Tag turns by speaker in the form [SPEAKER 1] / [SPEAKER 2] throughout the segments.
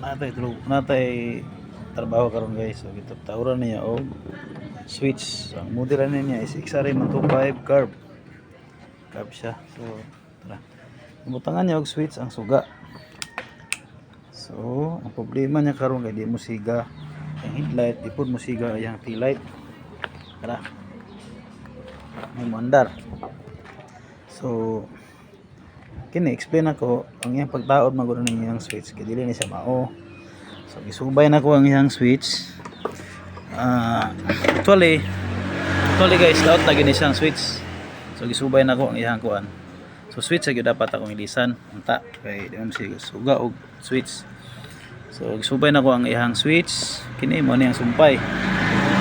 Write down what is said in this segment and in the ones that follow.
[SPEAKER 1] natay tulog natay trabaho karon guys. So gito tawran niya og switch. Ang model niya is XRM125 carb. Carb siya. So tara. Imutangan niya og switch ang suga. So ang problema niya karon kay di mo siga. Ang headlight di pud mo siga ang tail light tara. May mandar so kini explain ako ang iyang pagtaod maguro ng iyang switch. Kay dili ni siya mao. So gisubay na ko ang iyang switch. Ah actually actually guys laot na gini siyang switch. So gisubay na ko ang iyang kuan. So switch sa dapat akong ilisan. Unta kay di man suga og switch. So gisubay na ko ang iyang switch. Kini mo ni ang sumpay.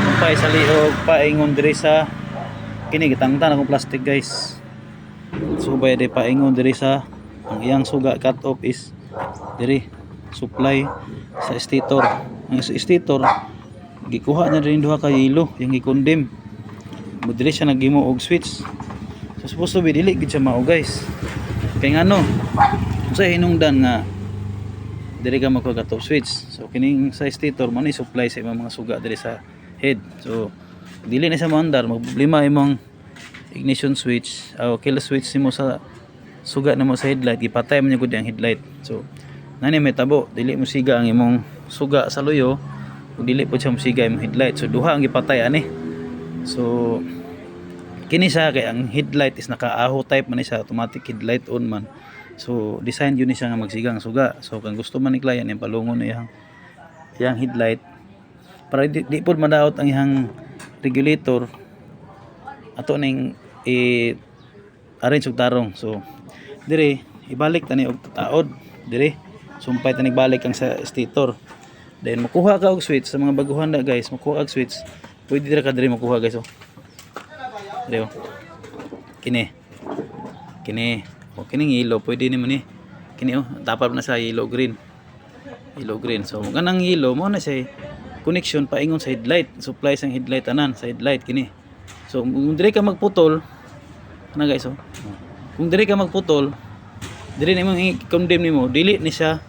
[SPEAKER 1] Sumpay sa liog paingon diri sa kini gitangtan akong plastic guys subay di paingon diri sa ang iyang suga cut off is diri supply sa stator ang sa stator gikuha niya rin duha ka yelo yung gikondem mo diri siya naghimo og switch. So supposed to be dili gid siya mao guys. Kay ngano sa hinungdan nga diri ka magka top switch? So kining sa stator mo ni supply sa imong mga suga diri sa head. So dili na siya maandar. Magproblema imong ignition switch o kill switch nimo sa suga nimo sa headlight ipatay man gud ang headlight. So nani may tabo dili mo siga ang imong suga sa luyo ug dili po siya musiga imong headlight. So duha ang gipatay ani. So kini siya kay ang headlight is naka-aho type man siya automatic headlight on man. So design yun ni siya nga magsiga ang suga so kung gusto man ni client yung palungon iyang iyang headlight. Para di, di po madaot ang iyang regulator ato ning i arrange og tarong. So dire ibalik tani og taod dire. Sumpay tani balik ang sa stator then makuha ka og switch sa mga baguhan na guys. Makuha og switch. Pwede dira ka dire makuha guys oh. Dire oh. Kini. Kini. Oh kining yellow. Pwede ni mo ni. Kini oh. Dapat na sa yellow green. Yellow green. So ganang yellow. Mo na siya connection paingon sa headlight. Supply sang headlight anan sa headlight kini. So kung ka magputol ano guys oh? Kung dire ka magputol dire na imong i-condemn nimo dili ni siya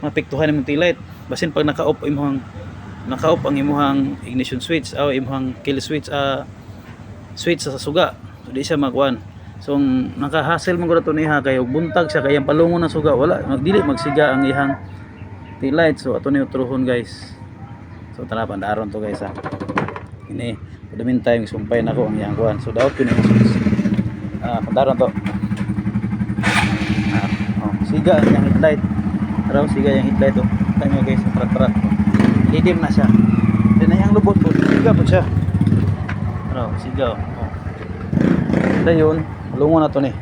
[SPEAKER 1] mapektuhan imong taillight basin pag naka-off imong naka-off ang imong ignition switch o imong kill switch ah switch sa suga. So di siya magkuan so ang naka-hassle mo to niha kay buntag siya kay ang palungon ng suga wala. Magdili magsiga ang ihang taillight so ato ni utruhon guys. So tara pandaron to guys ha ini for the meantime sumpay na ko ang iyang kuan so daot yun switch ah pandaron to. Ah, oh, siga ang iyang headlight. Araw siga yung headlight oh. Tanyo guys tara tara lidim na siya. Then na yung lubot po. Siga po siya. Araw siga oh. Dayon lungo na to ni.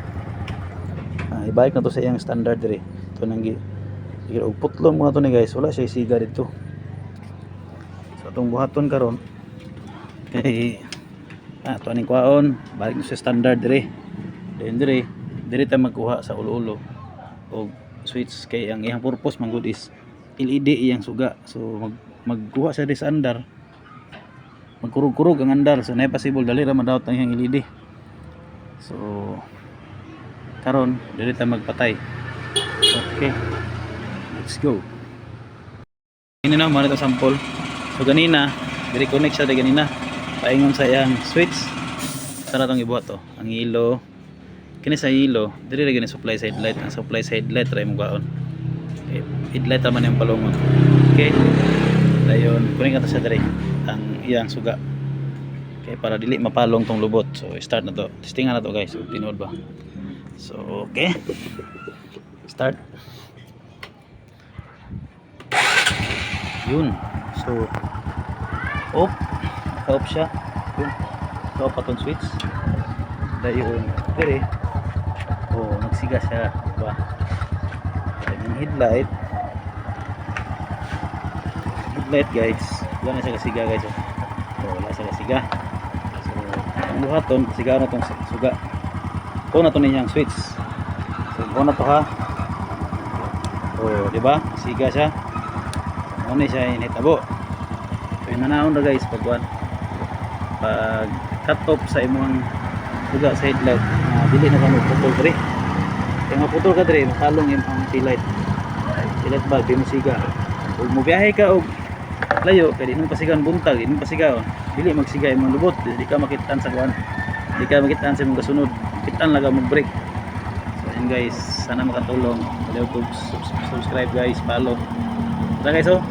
[SPEAKER 1] Ah, ibalik na to sa iyang standard diri. To nang gi- og putlon mga to ni guys. Wala siya siga dito. So itong buhaton karon kay ah to aning kwaon balik sa standard diri then diri diri ta magkuha sa ulo-ulo. Og switch kay ang iyang purpose man good is LED iyang suga. So mag magkuha sa diri sa andar. Magkurog-kurog ang andar. So na possible dali ra madawat ang iyang LED so karon dili ta magpatay. Okay. Let's go. Ini na ito sample. So ganina diri connect diri ganina. Paingon sa iyang switch. Tara tong ibuhat to. Ang ilo kini sa ilo diri ra gani supply sa headlight ang supply sa headlight try mo gaon. Okay. headlight man yung palungon. Okay? Dayon kuning ato sa diri. Ang iyang suga. Okay para dili mapalong tong lubot. So start na to. Testingan na to guys. Kung tinuod ba. So okay. Start. Yun. So off. Off siya. Yun. So off patong switch. Dayon dire oh nagsiga siya. Diba? Yung headlight. Headlight guys. Wala na siya kasiga guys. Oh so wala siya kasiga. So ang buhaton kasiga na tong suga. Ito na to ninyang switch so ito na to ha? Oh di ba siga siya. Ano ni siya initabo. So yun na na guys pag one pag cut off sa imong suga sa headlight uh, dili na kamo putol diri kaya maputol ka diri makalong yung ang taillight taillight bulb yung siga ug mobiyahe ka og layo. Kay di mo pasigaw buntag di mo pasigaw. Dili magsiga imong lubot di ka makitaan sa kuan di ka makitaan sa imong kasunod kitaan lang mo break so yun guys. Sana makatulong. Kaliw ko subs- subscribe guys. Follow. Tara guys oh.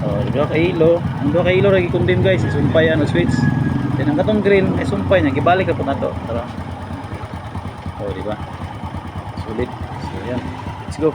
[SPEAKER 1] Oh, dua ka ilo. Ang dua ka ilo lagi kundin guys, isumpay ano switch. Then ang katong green ay sumpay niya, gibalik ka po na to. Tara. Oh, di ba? Sulit. So yan. Let's go.